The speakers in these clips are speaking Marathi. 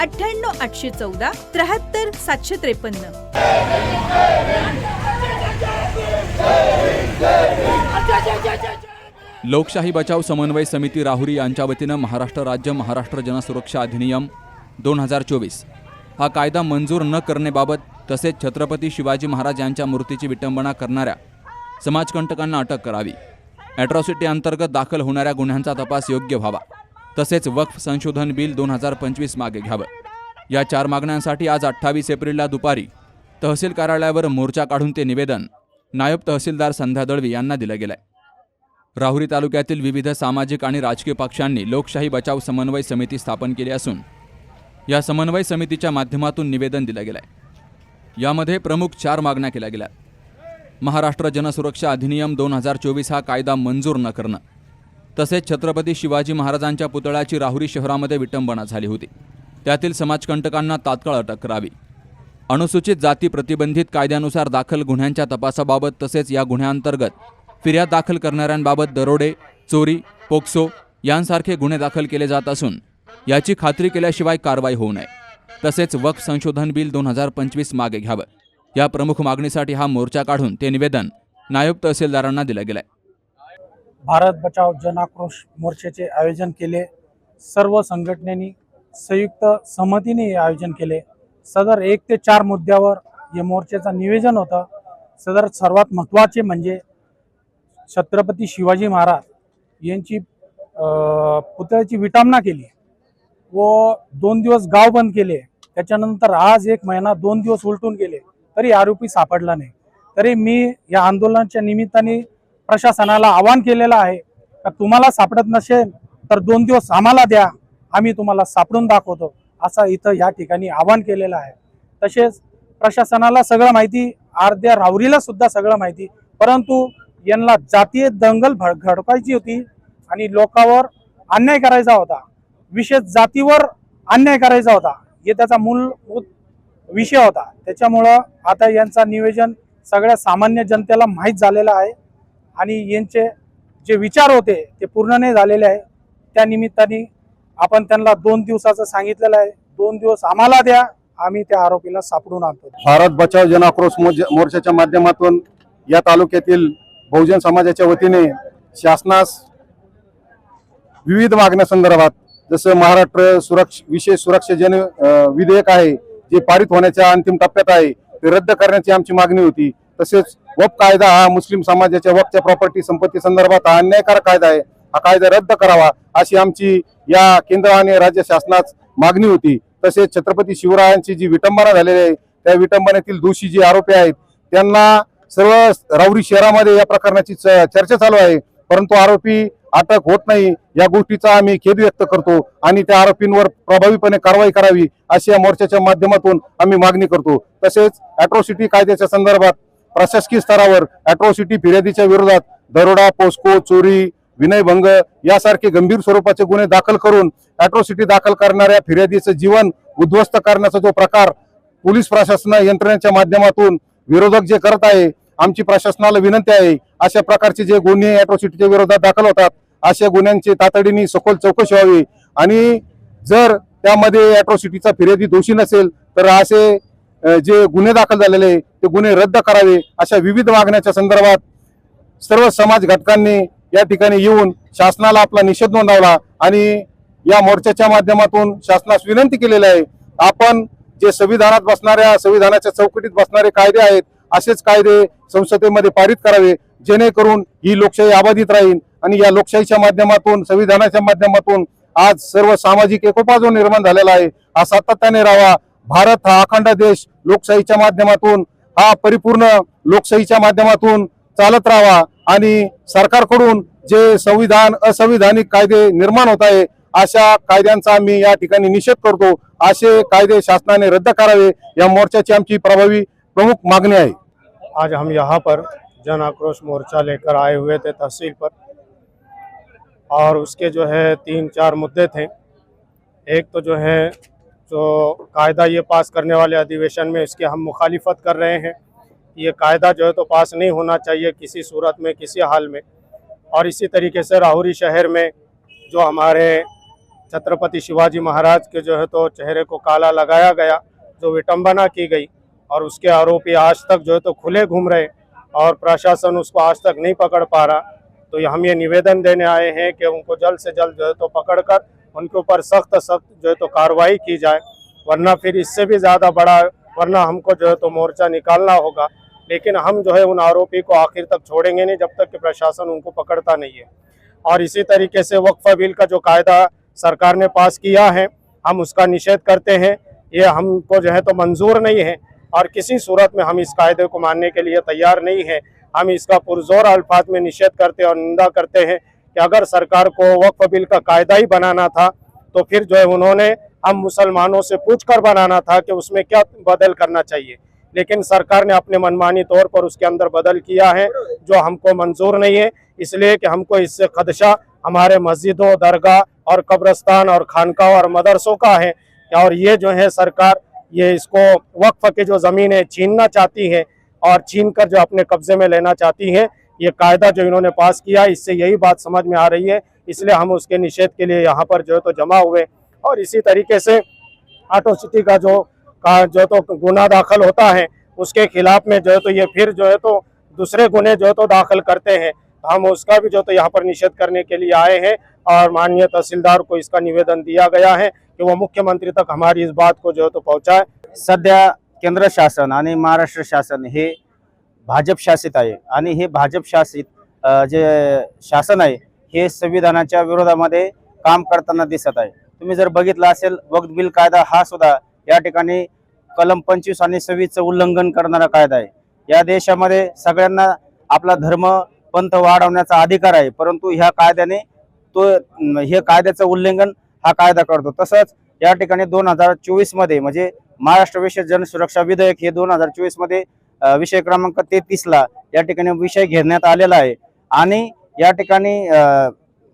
अठ्ठ्याण्णव आठशे चौदा त्र्याहत्तर सातशे त्रेपन्न. लोकशाही बचाव समन्वय समिती राहुरी यांच्या वतीनं महाराष्ट्र राज्य महाराष्ट्र जनसुरक्षा अधिनियम दोन हजार चोवीस. हा कायदा मंजूर न करण्याबाबत तसेच छत्रपती शिवाजी महाराज यांच्या मूर्तीची विटंबना करणाऱ्या समाजकंटकांना अटक करावी. ॲट्रॉसिटी अंतर्गत दाखल होणाऱ्या गुन्ह्यांचा तपास योग्य व्हावा. तसेच वक्फ संशोधन बिल दोन हजार पंचवीस मागे घ्यावं. या चार मागण्यांसाठी आज अठ्ठावीस एप्रिलला दुपारी तहसील कार्यालयावर मोर्चा काढून ते निवेदन नायब तहसीलदार संध्या दळवी यांना दिलं गेलंय. राहुरी तालुक्यातील विविध सामाजिक आणि राजकीय पक्षांनी लोकशाही बचाव समन्वय समिती स्थापन केली असून या समन्वय समितीच्या माध्यमातून निवेदन दिलं गेलं आहे यामध्ये प्रमुख चार मागण्या केल्या गेल्या. महाराष्ट्र जनसुरक्षा अधिनियम दोन हजार चोवीस हा कायदा मंजूर न करणं. तसेच छत्रपती शिवाजी महाराजांच्या पुतळ्याची राहुरी शहरामध्ये विटंबना झाली होती. त्यातील समाजकंटकांना तात्काळ अटक करावी. अनुसूचित जाती प्रतिबंधित कायद्यानुसार दाखल गुन्ह्यांच्या तपासाबाबत तसेच या गुन्ह्यांतर्गत फिर्याद दाखल करणाऱ्यांबाबत दरोडे चोरी पोक्सो यांसारखे गुन्हे दाखल केले जात असून याची खात्री केल्याशिवाय कारवाई होऊ नये. तसेच वक्फ संशोधन बिल दोन हजार पंचवीस मागे घ्यावं. या प्रमुख मागणीसाठी हा मोर्चा काढून ते निवेदन नायब तहसीलदारांना दिलं गेलंय. भारत बचाव जनाक्रोश मोर्चाचे आयोजन केले. सर्व संघटनेनी संयुक्त संमतीने हे आयोजन केले. सदर एक ते चार मुद्द्यावर या मोर्चाचं निवेदन होतं. सदर सर्वात महत्त्वाचे म्हणजे छत्रपती शिवाजी महाराज यांची पुतळ्याची विटामना केली व दोन दिवस गाव बंद केले. त्याच्यानंतर आज एक महिना दोन दिवस उलटून गेले. तरी आरोपी सापडला नाही. तरी मी या आंदोलनाच्या निमित्ताने प्रशासनाला आवाहन केलेलं आहे का तुम्हाला सापडत नसेल तर दोन दिवस आम्हाला द्या. आम्ही तुम्हाला सापडून दाखवतो. असं इथं या ठिकाणी आवाहन केलेलं आहे. तसेच प्रशासनाला सगळं माहिती अर्ध्या रावरीला सुद्धा सगळं माहिती परंतु यांना जातीय दंगल भड- घडकायची होती आणि लोकांवर अन्याय करायचा होता. विशेष जातीवर अन्याय करायचा होता. हे त्याचा मूलभूत विषय होता. त्याच्यामुळं आता यांचा नियोजन सगळ्या सामान्य जनतेला माहीत झालेलं आहे. आणि यांचे जे विचार होते ते पूर्ण नाही झालेले आहे. त्या निमित्ताने आपण त्यांना दोन दिवसाचं सांगितलेलं आहे. दोन दिवस आम्हाला द्या आम्ही त्या आरोपीला सापडून आणतो. भारत बचाव जन आक्रोश मोर्चाच्या माध्यमातून या तालुक्यातील बहुजन समाजाच्या वतीने शासनास विविध मागण्यासंदर्भात जसं महाराष्ट्र सुरक्ष विशेष सुरक्षा जन विधेयक आहे जे पारित होण्याच्या अंतिम टप्प्यात आहे ते रद्द करण्याची आमची मागणी होती. तसेच वप कायदा हा मुस्लिम समाजाच्या वपच्या प्रॉपर्टी संपत्ती संदर्भात हा अन्यायकारक कायदा आहे. हा कायदा रद्द करावा अशी आमची या केंद्र आणि राज्य शासनात मागणी होती. तसेच छत्रपती शिवरायांची जी विटंबना झालेली आहे त्या विटंबनेतील दोषी जे आरोपी आहेत त्यांना सर्व राऊरी शहरामध्ये या प्रकरणाची च- चर्चा चालू आहे. परंतु आरोपी अटक होत नाही. या गोष्टीचा आम्ही खेद व्यक्त करतो आणि त्या आरोपींवर प्रभावीपणे कारवाई करावी अशी या मोर्चाच्या माध्यमातून आम्ही मागणी करतो. तसेच अॅट्रॉसिटी कायद्याच्या संदर्भात प्रशासकीय स्तरावर अॅट्रॉसिटी फिर्यादीच्या विरोधात दरोडा पोस्को चोरी विनयभंग यासारखे गंभीर स्वरूपाचे गुन्हे दाखल करून अॅट्रॉसिटी दाखल करणाऱ्या फिर्यादीचं जीवन उद्ध्वस्त करण्याचा जो प्रकार पोलीस प्रशासन यंत्रणेच्या माध्यमातून विरोधक जे करत आहे आमची प्रशासनाला विनंती आहे अशा प्रकारचे जे गुन्हे अॅट्रॉसिटीच्या विरोधात दाखल होतात अशा गुन्ह्यांची तातडीने सखोल चौकशी व्हावी. आणि जर त्यामध्ये अॅट्रॉसिटीचा फिर्यादी दोषी नसेल तर असे जे गुन्हे दाखल झालेले आहे, ते गुन्हे रद्द करावे अशा विविध मागण्याच्या संदर्भात सर्व समाज घटकांनी या ठिकाणी येऊन शासनाला आपला निषेध नोंदवला आणि या मोर्चाच्या माध्यमातून शासनास विनंती केलेली आहे आपण जे संविधानात बसणाऱ्या संविधानाच्या चौकटीत बसणारे कायदे आहेत असेच कायदे संसदेमध्ये पारित करावे जेणेकरून ही लोकशाही अबाधित राहील आणि या लोकशाहीच्या माध्यमातून संविधानाच्या माध्यमातून आज सर्व सामाजिक एकोपा जो निर्माण झालेला आहे हा सातत्याने राहावा भारत हा अखंड देश लोकशाहीच्या माध्यमातून हा परिपूर्ण लोकशाहीच्या माध्यमातून चालत राहावा आणि सरकारकडून जे संविधान असंविधानिक कायदे निर्माण होत आहे अशा कायद्यांचा आम्ही या ठिकाणी निषेध करतो. असे कायदे शासनाने रद्द करावे या मोर्चाची आमची प्रभावी प्रमुख मागणी आहे. आज हम यहाँ पर जन आक्रोश मोर्चा लेकर आए हुए थे तहसील पर। और उसके जो है तीन चार मुद्दे थे। एक तो जो है जो कायदा ये पास करने वाले अधिवेशन में इसकी हम मुखालिफत कर रहे हैं ये कायदा जो है तो पास नहीं होना चाहिए किसी सूरत में, किसी हाल में। और इसी तरीके से राहुरी शहर में जो हमारे छत्रपति शिवाजी महाराज के जो है तो चेहरे को काला लगाया गया, जो विटंबना की गई, और उसके आरोपी आज तक जो है तो खुले घूम रहे और प्रशासन उसको आज तक नहीं पकड़ पा रहा। तो हम ये निवेदन देने आए हैं कि उनको जल्द से जल्द जो है तो पकड़कर उनके ऊपर सख्त सख्त जो है तो कार्रवाई की जाए, वरना फिर इससे भी ज़्यादा बड़ा, वरना हमको जो है तो मोर्चा निकालना होगा। लेकिन हम जो है उन आरोपी को आखिर तक छोड़ेंगे नहीं, जब तक कि प्रशासन उनको पकड़ता नहीं है। और इसी तरीके से वक्फ बिल का जो कायदा सरकार ने पास किया है, हम उसका निषेध करते हैं। ये हमको जो है तो मंजूर नहीं है और किसी सूरत में हम इस कायदे को मानने के लिए तैयार नहीं है। हम इसका पुरजोर अल्फाज में निषेध करते और निंदा करते हैं कि अगर सरकार को वक्फ बिल का कायदा ही बनाना था तो फिर जो है उन्होंने हम मुसलमानों से पूछ कर बनाना था कि उसमें क्या बदल करना चाहिए। लेकिन सरकार ने अपने मनमानी तौर पर उसके अंदर बदल किया है, जो हमको मंजूर नहीं है। इसलिए कि हमको इससे खदशा हमारे मस्जिदों, दरगाह और कब्रस्तान और खानका और मदरसों का है। और ये जो है सरकार, ये इसको वक्फ के जो ज़मीन है, छीनना चाहती है और छीन कर जो अपने कब्जे में लेना चाहती है। ये कायदा जो इन्होंने पास किया, इससे यही बात समझ में आ रही है। इसलिए हम उसके निषेध के लिए यहाँ पर जो है तो जमा हुए। और इसी तरीके से ऑटोसिटी का जो का जो तो गुना दाखिल होता है, उसके खिलाफ में जो है तो ये फिर जो है तो दूसरे गुने जो है तो दाखिल करते हैं। हम उसका भी जो तो यहाँ पर निषेध करने के लिए आए हैं और माननीय तहसीलदार को इसका निवेदन दिया गया है कि वो मुख्यमंत्री तक हमारी इस बात को जो है तो पहुँचाए। सध्या केंद्र शासन आणि महाराष्ट्र शासन हे भाजप शासित आहे आणि हे भाजप शासित जे शासन आहे हे संविधानाच्या विरोधामध्ये काम करताना दिसत आहे. तुम्ही जर बघितलं असेल वक्त बिल कायदा हा सुद्धा या ठिकाणी कलम पंचवीस आणि सव्वीसचं उल्लंघन करणारा कायदा आहे. या देशामध्ये सगळ्यांना आपला धर्म पंथ वाढवण्याचा अधिकार आहे परंतु ह्या कायद्याने तो हे कायद्याचं उल्लंघन हा कायदा करतो. तसंच या ठिकाणी दोन हजार चोवीसमध्ये म्हणजे महाराष्ट्र विशेष जनसुरक्षा विधेयक हे दोन हजार चोवीसमध्ये विषय क्रमांक तेहतीसला या ठिकाणी विषय घेण्यात आलेला आहे. आणि या ठिकाणी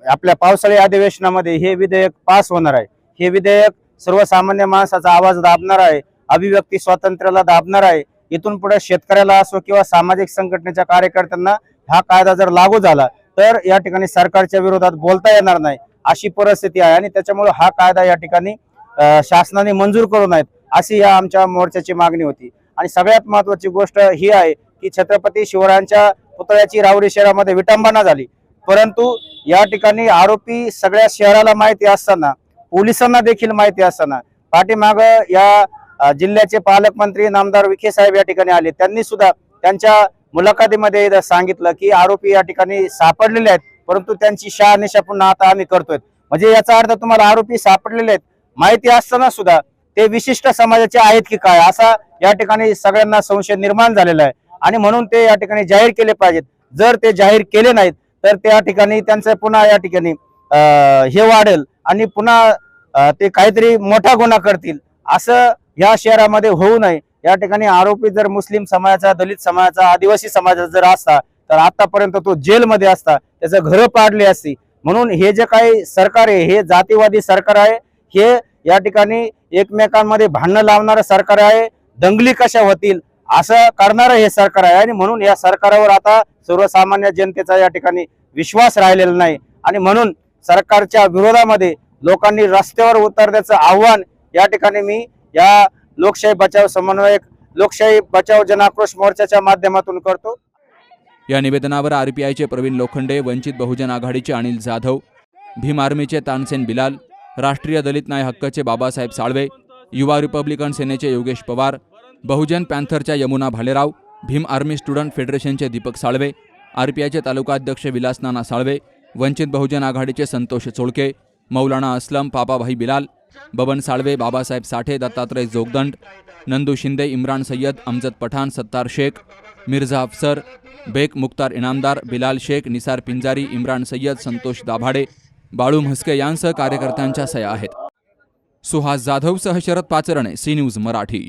आपल्या पावसाळी अधिवेशनामध्ये हे विधेयक पास होणार आहे. हे विधेयक सर्वसामान्य माणसाचा आवाज दाबणार आहे अभिव्यक्ती स्वातंत्र्याला दाबणार आहे. इथून पुढे शेतकऱ्याला असो किंवा सामाजिक संघटनेच्या कार्यकर्त्यांना हा कायदा जर लागू झाला तर या ठिकाणी सरकारच्या विरोधात बोलता येणार नाही अशी परिस्थिती आहे. आणि त्याच्यामुळे हा कायदा या ठिकाणी शासनाने मंजूर करू नयेत अशी या आमच्या मोर्चाची मागणी होती. आणि सगळ्यात महत्वाची गोष्ट ही आहे की छत्रपती शिवरायांच्या पुतळ्याची रावरी शहरामध्ये विटंबना झाली. परंतु या ठिकाणी आरोपी सगळ्या शहराला माहिती असताना पोलिसांना देखील माहिती असताना पाठीमाग या जिल्ह्याचे पालकमंत्री नामदार विखे साहेब या ठिकाणी आले. त्यांनी सुद्धा त्यांच्या मुलाखतीमध्ये सांगितलं की आरोपी या ठिकाणी सापडलेले आहेत परंतु त्यांची शहानिशा पुन्हा आता आम्ही करतोय. म्हणजे याचा अर्थ तुम्हाला आरोपी सापडलेले आहेत. माहिती असताना सुद्धा ते विशिष्ट समाजाचे आहेत की काय? असा या ठिकाणी सगळ्यांना संशय निर्माण झालेला आहे. आणि म्हणून ते या ठिकाणी जाहीर केले पाहिजेत. जर ते जाहीर केले नाहीत तर त्या ठिकाणी त्यांचं पुन्हा या ठिकाणी हे वाढेल आणि पुन्हा ते काहीतरी मोठा गुन्हा करतील. असं या शहरामध्ये होऊ नये. या ठिकाणी आरोपी जर मुस्लिम समाजाचा दलित समाजाचा आदिवासी समाजाचा जर असता तर आतापर्यंत तो जेलमध्ये असता त्याचं घरं पाडली असती. म्हणून हे जे काही सरकार आहे हे जातीवादी सरकार आहे हे या ठिकाणी एकमेकांमध्ये भांडणं लावणारं सरकार आहे. दंगली कशा होतील असं करणारं हे सरकार आहे. आणि म्हणून या सरकारावर आता सर्वसामान्य जनतेचा या ठिकाणी विश्वास राहिलेला नाही. आणि म्हणून सरकारच्या विरोधामध्ये लोकांनी रस्त्यावर उतरण्याचं आव्हान या ठिकाणी मी या लोकशाही बचाव समन्वयक लोकशाही बचाव जनाक्रोश मोर्चाच्या माध्यमातून करतो. या निवेदनावर आरपीआयचे प्रवीण लोखंडे वंचित बहुजन आघाडीचे अनिल जाधव भीम आर्मीचे तानसेन बिलाल राष्ट्रीय दलित न्याय हक्कचे बाबासाहेब साळवे युवा रिपब्लिकन सेनेचे योगेश पवार बहुजन पॅन्थरच्या यमुना भालेराव भीम आर्मी स्टुडंट फेडरेशनचे दीपक साळवे आरपीआयचे तालुकाध्यक्ष विलास नाना साळवे वंचित बहुजन आघाडीचे संतोष चोळके मौलाना असलम पापाभाई बिलाल बबन साळवे बाबासाहेब साठे दत्तात्रय जोगदंड नंदू शिंदे इम्रान सय्यद अमजद पठाण सत्तार शेख मिर्झा अफसर बेक मुख्तार इनामदार बिलाल शेख निसार पिंजारी इम्रान सय्यद संतोष दाभाडे बाळू म्हस्के यांसह कार्यकर्त्यांच्या सया आहेत. सुहास जाधवसह शरद पाचरणे सी न्यूज मराठी.